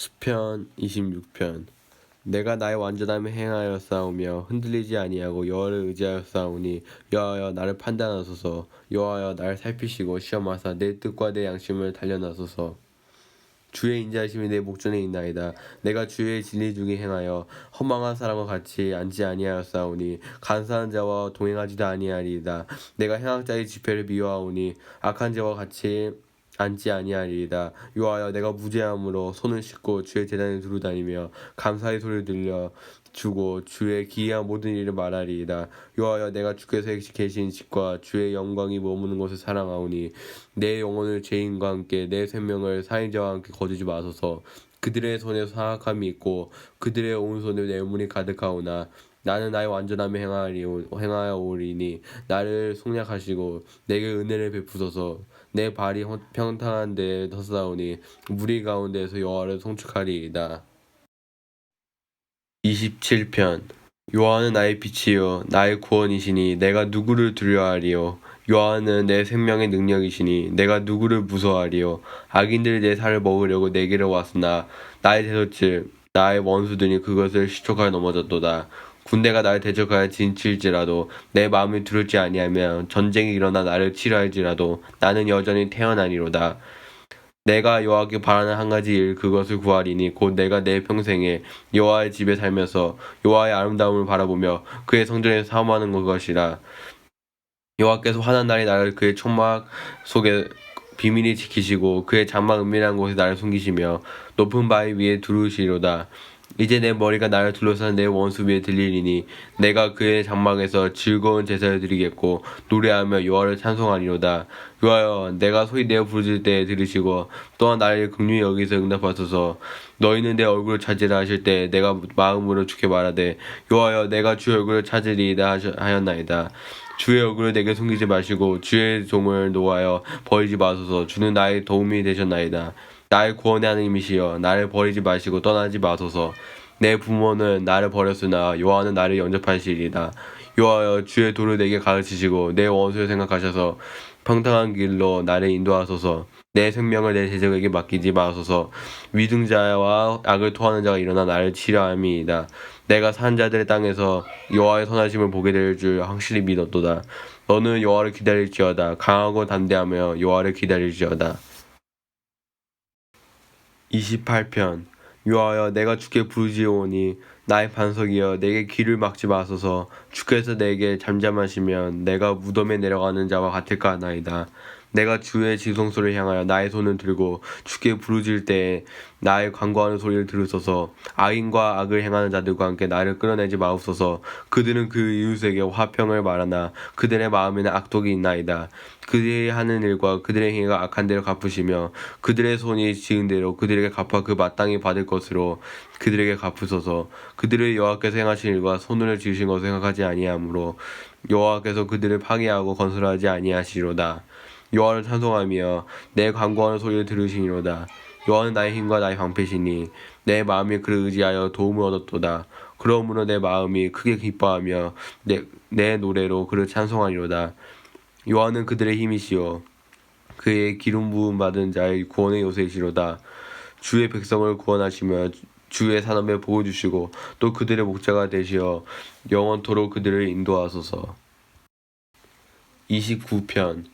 시편 26편. 내가 나의 완전함을 행하여 싸우며 흔들리지 아니하고 여호와를 의지하여 싸우니 여호와여 나를 판단하소서. 여호와여 나를 살피시고 시험하사 내 뜻과 내 양심을 단련하소서. 주의 인자하심이 내 목전에 있나이다. 내가 주의 진리 중에 행하여 허망한 사람과 같이 앉지 아니하여 싸우니 간사한 자와 동행하지도 아니하리이다. 내가 행악 자의 집회를 미워하오니 악한 자와 같이 앉지 아니하리이다. 요하여 내가 무죄함으로 손을 씻고 주의 재단에 두루 다니며 감사의 소리를 들려 주고 주의 기이한 모든 일을 말하리이다. 요하여 내가 주께서 계신 집과 주의 영광이 머무는 곳을 사랑하오니 내 영혼을 죄인과 함께 내 생명을 살인자와 함께 거두지 마소서. 그들의 손에 사악함이 있고 그들의 오른손에 뇌물이 가득하오나 나는 나의 완전함을 행하리오, 행하오리니 나를 속량하시고 내게 은혜를 베푸소서. 내 발이 헌- 평탄한 데에 섰사오니 무리 가운데에서 여호와를 송축하리이다. 27편. 여호와는 나의 빛이요 나의 구원이시니 내가 누구를 두려워하리요? 여호와는 내 생명의 능력이시니 내가 누구를 무서워하리요? 악인들이 내 살을 먹으려고 내게로 왔으나 나의 대적질 나의 원수들이 그것을 시촉하여 넘어졌도다 군대가 나를 대적하여 진칠지라도 내 마음이 두렵지 아니하면 전쟁이 일어나 나를 치료할지라도 나는 여전히 태어나니로다. 내가 여호와께 바라는 한 가지 일 그것을 구하리니 곧 내가 내 평생에 여호와의 집에 살면서 여호와의 아름다움을 바라보며 그의 성전에서 사모하는 것이라. 여호와께서 환한 날에 나를 그의 총막 속에 비밀히 지키시고 그의 장막 은밀한 곳에 나를 숨기시며 높은 바위 위에 두르시리로다 이제 내 머리가 나를 둘러싼 내 원수 위에 들리리니 내가 그의 장막에서 즐거운 제사를 드리겠고 노래하며 여호와를 찬송하리로다. 여호와여 내가 소리 내어 부르짖을 때 들으시고 또한 나를 긍휼히 여기서 응답하소서. 너희는 내 얼굴을 찾으라 하실 때 내가 마음으로 주께 말하되 여호와여 내가 주의 얼굴을 찾으리이다 하였나이다. 주의 얼굴을 내게 숨기지 마시고 주의 종을 노하여 버리지 마소서. 주는 나의 도움이 되셨나이다 나의 구원의 하나님이시여 나를 버리지 마시고 떠나지 마소서. 내 부모는 나를 버렸으나 여호와는 나를 영접하시리이다 여호와여 주의 도를 내게 가르치시고 내 원수를 생각하셔서 평탄한 길로 나를 인도하소서. 내 생명을 내 제적에게 맡기지 마소서. 위등자와 악을 토하는 자가 일어나 나를 치료함이이다. 내가 산 자들의 땅에서 여호와의 선하심을 보게 될 줄 확실히 믿었도다. 너는 여호와를 기다릴지어다. 강하고 담대하며 여호와를 기다릴지어다 28편. 여호와여 내가 주께 부르짖오니 나의 반석이여 내게 길을 막지 마소서. 주께서 내게 잠잠하시면 내가 무덤에 내려가는 자와 같을까 하나이다 내가 주의 지성소를 향하여 나의 손을 들고 주께 부르짖을 때에 나의 간구하는 소리를 들으소서. 악인과 악을 행하는 자들과 함께 나를 끌어내지 마옵소서. 그들은 그 이웃에게 화평을 말하나 그들의 마음에는 악독이 있나이다. 그들이 하는 일과 그들의 행위가 악한 대로 갚으시며 그들의 손이 지은 대로 그들에게 갚아 그 마땅히 받을 것으로 그들에게 갚으소서. 그들의 여호와께서 행하신 일과 손을 지으신 것을 생각하지 아니하므로 여호와께서 그들을 파괴하고 건설하지 아니하시로다 여호와를 찬송하며 내 간구하는 소리를 들으시니로다. 여호와는 나의 힘과 나의 방패시니 내 마음이 그를 의지하여 도움을 얻었도다. 그러므로 내 마음이 크게 기뻐하며 내, 내 노래로 그를 찬송하리로다. 여호와는 그들의 힘이시요 그의 기름 부음 받은 자의 구원의 요새이시로다. 주의 백성을 구원하시며 주의 산업에 복을 주시고 또 그들의 목자가 되시어 영원토록 그들을 인도하소서. 29편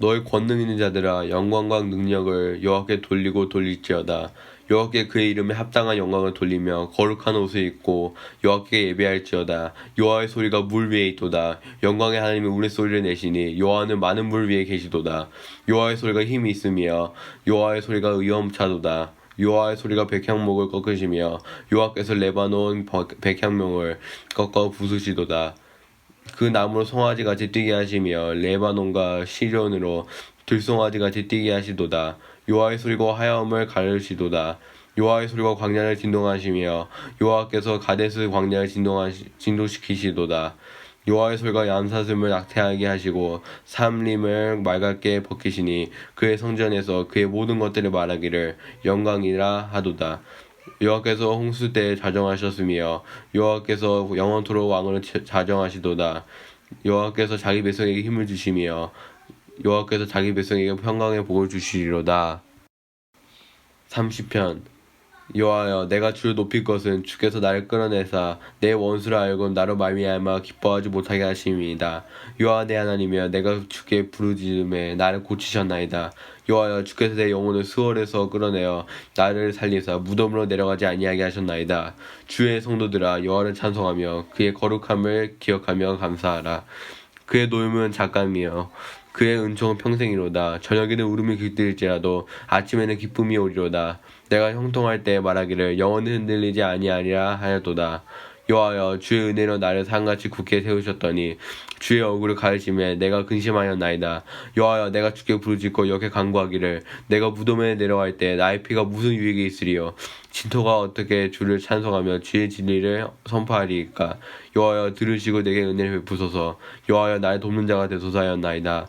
너의 권능 있는 자들아 영광과 능력을 여호와께 돌리고 돌릴지어다. 여호와께 그의 이름에 합당한 영광을 돌리며 거룩한 옷을 입고 여호와께 예배할지어다. 여호와의 소리가 물 위에 있도다. 영광의 하나님이 우레소리를 내시니 여호와는 많은 물 위에 계시도다. 여호와의 소리가 힘이 있으며 여호와의 소리가 위엄차도다. 여호와의 소리가 백향목을 꺾으시며 여호와께서 레바논 백향목을 꺾어 부수시도다 그 나무로 송아지 같이 뛰게 하시며 레바논과 시련으로 들송아지 같이 뛰게 하시도다. 여호와의 소리가 하야움을 가르시도다. 여호와의 소리가 광야를 진동하시며 여호와께서 가데스 광야를 진동하시, 진동시키시도다. 여호와의 소리가 얌사슴을 낙태하게 하시고 삼림을 맑게 벗기시니 그의 성전에서 그의 모든 것들을 말하기를 영광이라 하도다 여호와께서 홍수 때에 자정하셨으며 여호와께서 영원토록 자- 자정하시도다. 여호와께서 자기 백성에게 힘을 주시며 여호와께서 자기 백성에게 평강의 복을 주시리로다. 30편 여호와여 내가 주를 높일 것은 주께서 나를 끌어내사 내 원수를 알고 나로 말미암아 기뻐하지 못하게 하심이니이다. 여호와 내 하나님이여 내가 주께 부르짖음에 나를 고치셨나이다. 여호와여 주께서 내 영혼을 수월에서 끌어내어 나를 살리사 무덤으로 내려가지 아니하게 하셨나이다. 주의 성도들아 여호와를 찬송하며 그의 거룩함을 기억하며 감사하라. 그의 노임은 잠깐이요 그의 은총은 평생이로다. 저녁에는 울음이 깃들지라도 아침에는 기쁨이 오리로다. 내가 형통할 때 말하기를 영원히 흔들리지 아니하리라 하였도다 여호와여 주의 은혜로 나를 상같이 굳게 세우셨더니 주의 얼굴을 가리심에 내가 근심하였나이다. 여호와여 내가 주께 부르짖고 여기 간구하기를 내가 무덤에 내려갈 때 나의 피가 무슨 유익이 있으리요? 진토가 어떻게 주를 찬송하며 주의 진리를 선포하리이까? 여호와여 들으시고 내게 은혜를 베푸소서. 여호와여 나의 돕는 자가 되소서하였나이다